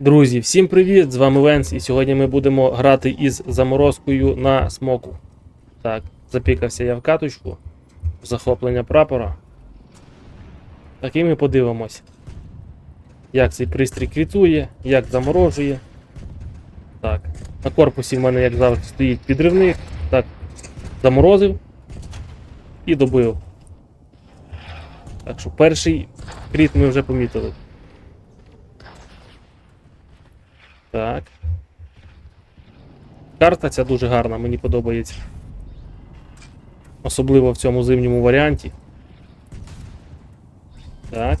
Друзі, всім привіт! З вами Венс, і сьогодні ми будемо грати із заморозкою на смоку. Так, запікався я в каточку. Захоплення прапора. Так і ми подивимось, як цей пристрій квітує, як заморожує. Так, на корпусі в мене, як завжди, стоїть підривник. Так, заморозив і добив. Так що перший кріт ми вже помітили. Так. Карта ця дуже гарна, мені подобається. Особливо в цьому зимньому варіанті. Так.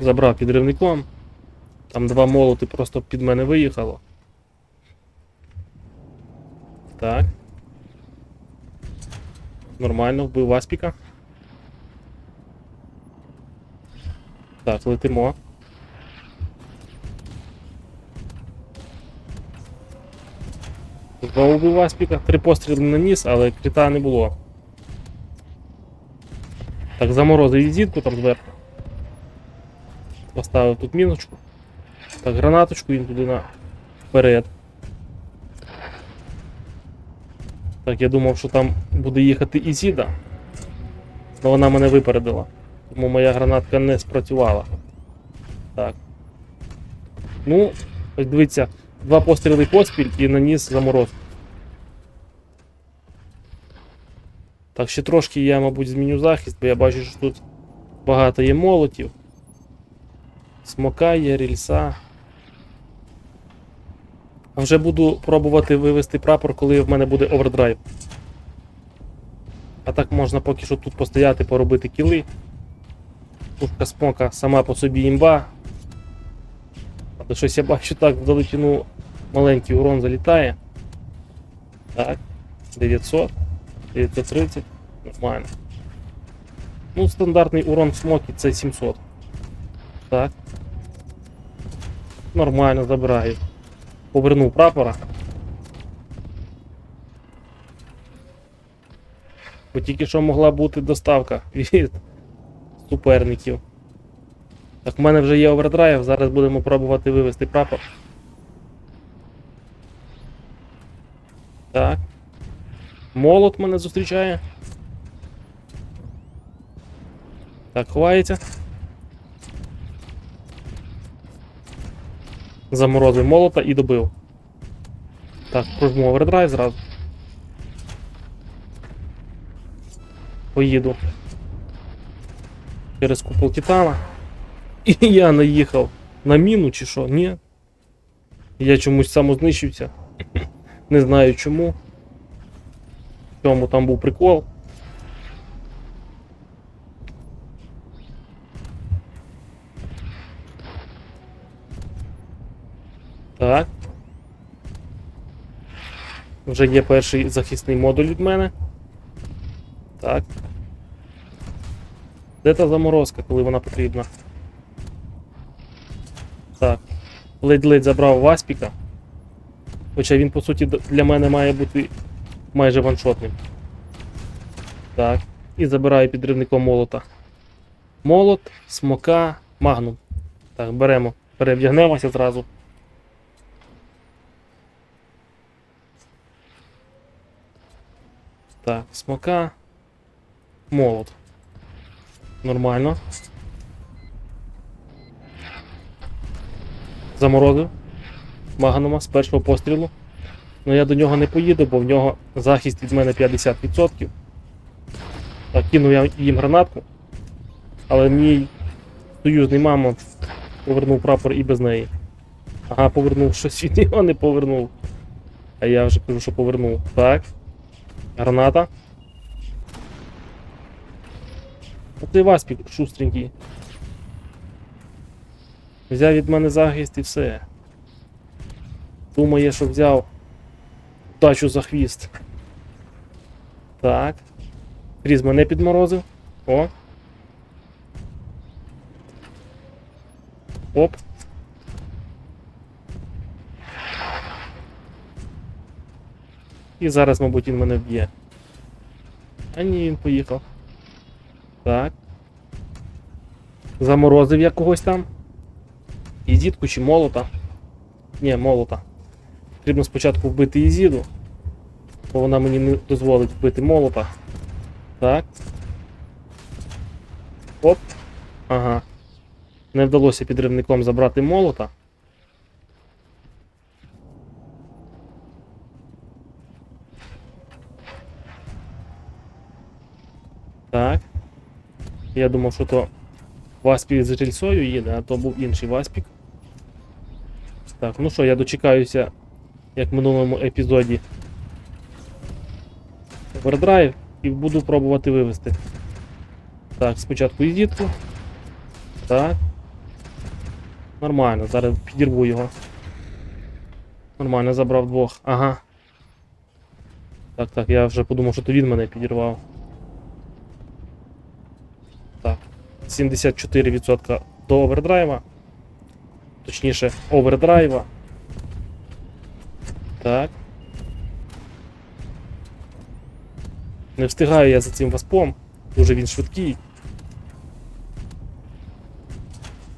Забрав підривником. Там два молоти просто під мене виїхало. Так. Нормально, вбив Васпіка. Так, летимо. Знову вбив Васпіка. Три постріли наніс, але крита не було. Так, заморозив візитку там зверху. Поставив тут міночку. Так, гранаточку їм туди на вперед. Так, я думав, що там буде їхати Ізіда. Але вона мене випередила. Тому моя гранатка не спрацювала. Так. Ну, ось дивіться, два постріли поспіль і наніс заморозку. Так, ще трошки я, мабуть, зміню захист, бо я бачу, що тут багато є молотів. Смока є, рільса. А вже буду пробувати вивести прапор, коли в мене буде овердрайв. А так можна поки що тут постояти, поробити кіли. Пушка смока сама по собі імба. Але щось я бачу так в далечину маленький урон залітає. Так, 900, 930, нормально. Ну, стандартний урон в смокі це 700. Так. Нормально забираю. Повернув прапора. Бо тільки що могла бути доставка від суперників. Так, в мене вже є овердрайв, зараз будемо пробувати вивести прапор. Так. Молот мене зустрічає. Так, ховається. Заморозив молота і добив. Так, прожму овердрайв зразу. Поїду. Через купол Титана. І я наїхав на міну чи що? Ні. Я чомусь самознищився. Не знаю чому. В чому там був прикол. Так. Вже є перший захисний модуль від мене. Так. Де та заморозка, коли вона потрібна? Ледь-ледь забрав Васпіка. Хоча він, по суті, для мене має бути майже ваншотним. Так. І забираю підривником молота. Молот, смока, магнум. Так, беремо. Перевдягнемося зразу. Так, смока. Молот. Нормально. Заморозив. Маганума з першого пострілу. Ну я до нього не поїду, бо в нього захист від мене 50%. Так, кинув я їм гранатку. Але мій союзний мамонт повернув прапор і без неї. Ага, повернув щось від його не повернув. А я вже кажу, що повернув. Так. Граната. Оцей Васпік шустренький. Взяв від мене захист і все. Думає, що взяв тачу за хвіст. Так. Кріз мене підморозив. О. Оп. І зараз, мабуть, він мене вб'є. А ні, він поїхав. Так. Заморозив я когось там. Ізідку чи молота. Ні, молота. Потрібно спочатку вбити Ізіду, бо вона мені не дозволить вбити молота. Так. Оп. Ага. Не вдалося підривником забрати молота. Так. Я думав, що то Васпік з рельсою їде, а то був інший Васпік. Так, ну що, я дочекаюся, як в минулому епізоді. Овердрайв і буду пробувати вивести. Так, спочатку ізітку. Так. Нормально, зараз підірву його. Нормально, забрав двох. Ага. Так, так, я вже подумав, що то він мене підірвав. Так. 74% до овердрайва. Точніше, овердрайва. Так. Не встигаю я за цим васпом. Дуже він швидкий.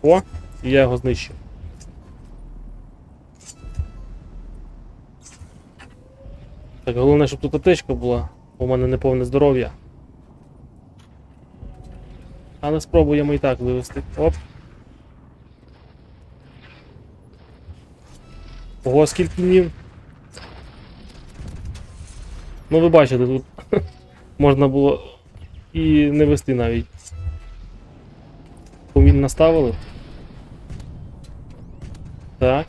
О, і я його знищив. Так, головне, щоб тут аптечка була, бо в мене неповне здоров'я. Але спробуємо і так вивести. Оп. Ого, скільки днів. Ну ви бачите, тут можна було і не вести навіть. Помін наставили. Так.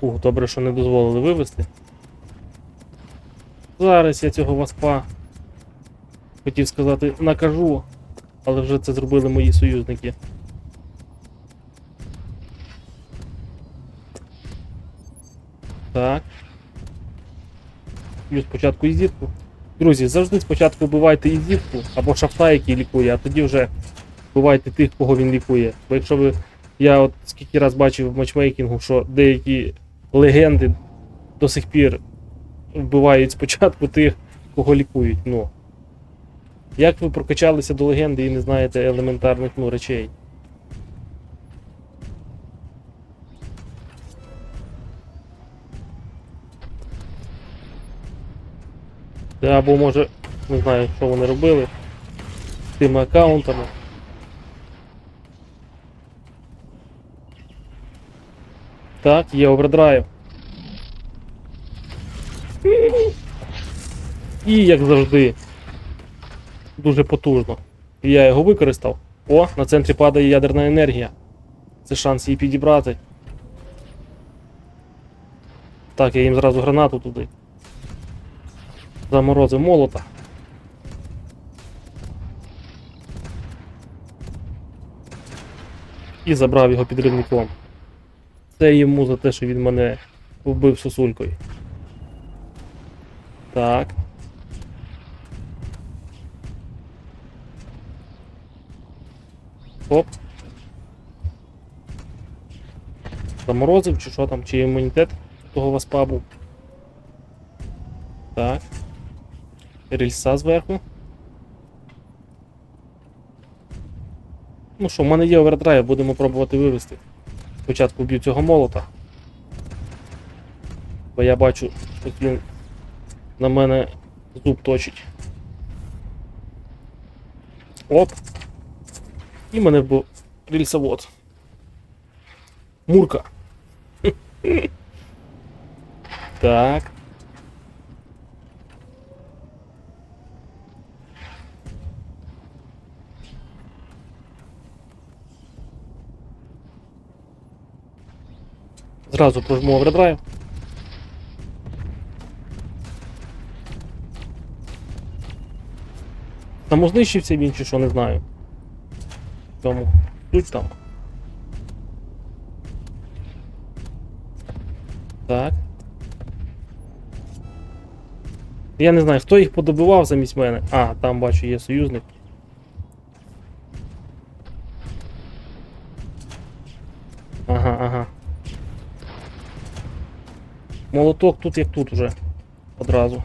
Ух, добре, що не дозволили вивести. Зараз я цього васпа хотів сказати накажу, але вже це зробили мої союзники. Так. Б'ю спочатку ізітку. Друзі, завжди спочатку вбивайте ізітку або шафта, який лікує, а тоді вже вбивайте тих, кого він лікує. Бо якщо ви. Я от скільки раз бачив в матчмейкінгу, що деякі легенди до сих пір вбивають спочатку тих, кого лікують. Ну. Як ви прокачалися до легенди і не знаєте елементарних ну, речей? Або може, не знаю, що вони робили з тими аккаунтами. Так, є овердрайв. І як завжди. Дуже потужно. І я його використав. О, на центрі падає ядерна енергія. Це шанс її підібрати. Так, я їм зразу гранату туди. Заморозив молота. І забрав його підривником. Це йому за те, що він мене вбив сосулькою. Так. Оп. Заморозив чи що там, чи імунітет того васпа був. Так. Рельса зверху. Ну що, в мене є овердрайв, будемо пробувати вивести. Спочатку б'ю цього молота. Бо я бачу, що він на мене зуб точить. Оп. І мене вбив рельсовод. Мурка. Так. Зразу прожму овердрайв. Самознищився він чи що, не знаю. Тому суть там. Так. Я не знаю, хто їх подобивав замість мене. А, там бачу, є союзник. Ага, ага. Молоток тут як тут уже. Одразу.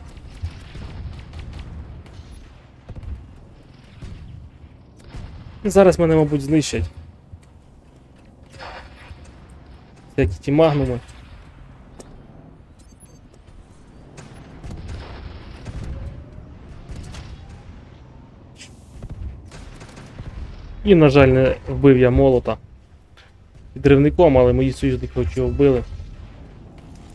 Зараз мене, мабуть, знищать. Всякі ті магнуми. І, на жаль, не вбив я молота підривником, але мої союзники його вбили.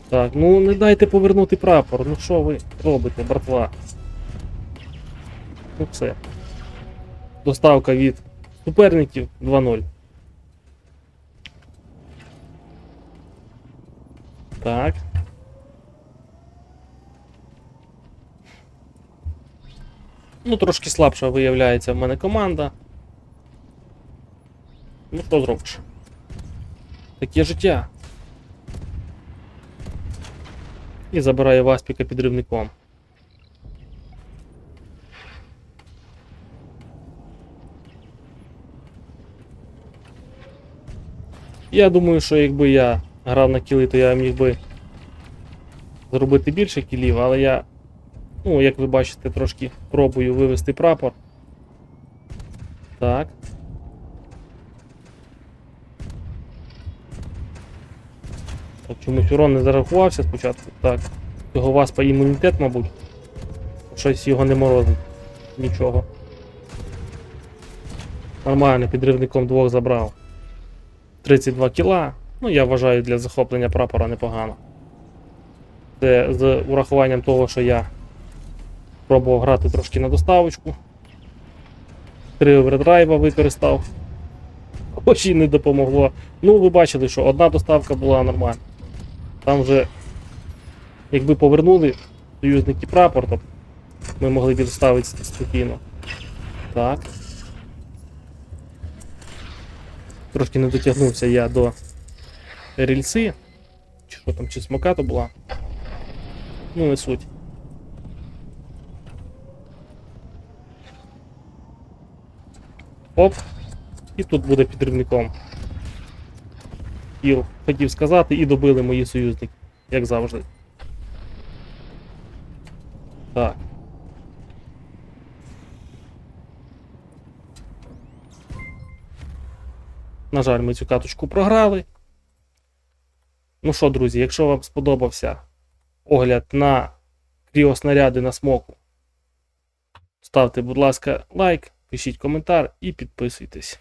Так, ну не дайте повернути прапор. Ну що ви робите, братва? Ну все. Доставка від суперників 2-0. Так. Ну, трошки слабша виявляється в мене команда. Ну, що зробиш? Таке життя. І забирає Васпіка підривником. Я думаю, що якби я грав на кіли, то я міг би зробити більше кілів, але я, ну, як ви бачите, трошки пробую вивести прапор. Так. Так, чомусь урон не зарахувався спочатку. Так. Цього васпа імунітет, мабуть. Щось його не морозить. Нічого. Нормально, підривником двох забрав. 32 кіла. Ну, я вважаю для захоплення прапора непогано. Це з урахуванням того, що я пробував грати трошки на доставочку. Три овердрайва використав. Хоч і не допомогло. Ну, ви бачили, що одна доставка була нормальна. Там вже, якби повернули союзники прапор, то ми могли б доставити спокійно. Так. Трошки не дотягнувся я до рільси. Чи що там, чи смока то була. Ну, не суть. Оп. І тут буде підривником. Кіл, хотів сказати, і добили мої союзники, як завжди. Так. На жаль, ми цю каточку програли. Ну що, друзі, якщо вам сподобався огляд на кріоснаряди на смоку, ставте, будь ласка, лайк, пишіть коментар і підписуйтесь.